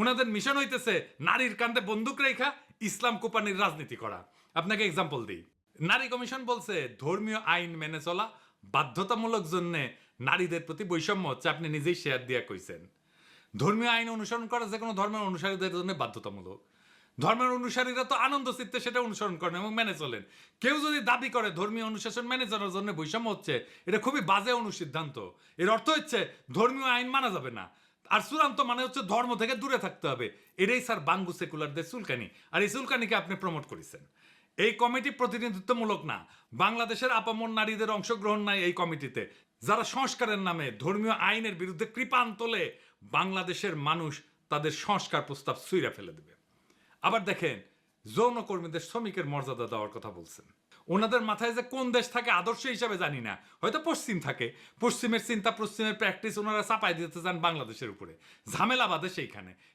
ওনাদের মিশন হইতেছে নারীর কান্দে বন্দুক রেখা, ইসলাম কোপানির রাজনীতি করা। আপনাকে এক্সাম্পল দিই। নারী কমিশন বলছে, ধর্মীয় আইন মেনে চলা বাধ্যতামূলক জন্যে নারীদের প্রতি বৈষম্য হচ্ছে, আপনি নিজেই শেয়ার দিয়া কইছেন। ধর্মীয় আইন অনুসরণ করা যে কোনো ধর্মের অনুসারীদের জন্য বাধ্যতামূলক। ধর্মের অনুসারীরা তো আনন্দ চিত্তে সেটা অনুসরণ করেন এবং মেনে চলেন। কেউ যদি দাবি করে ধর্মীয় অনুশাসন মেনে চলার জন্য বৈষম্য হচ্ছে, এটা খুবই বাজে অনুসিদ্ধান্ত। এর অর্থ হচ্ছে, ধর্মীয় আইন মানা যাবে না। আর চূড়ান্ত মানে হচ্ছে ধর্ম থেকে দূরে থাকতে হবে। এটাই স্যার বাঙ্গু সেকুলারদের চুলকানি। আর এই চুলকানিকে আপনি প্রমোট করেছেন। এই কমিটি প্রতিনিধিত্বমূলক না। বাংলাদেশের আপামর নারীদের অংশগ্রহণ নাই এই কমিটিতে। যারা সংস্কারের নামে ধর্মীয় আইনের বিরুদ্ধে কৃপান তোলে, বাংলাদেশের মানুষ তাদের সংস্কার প্রস্তাব সুইরা ফেলে দেবে। আবার দেখেন, যৌনকর্মীদের শ্রমিকের মর্যাদা দেওয়ার কথা বলছেন। ওনাদের মাথায় যে কোন দেশ থাকে আদর্শ হিসাবে জানি না। হয়তো পশ্চিম থাকে। পশ্চিমের চিন্তা, পশ্চিমের প্র্যাকটিস ওনারা চাপাই দিতে চান বাংলাদেশের উপরে। ঝামেলা বাদে সেইখানে।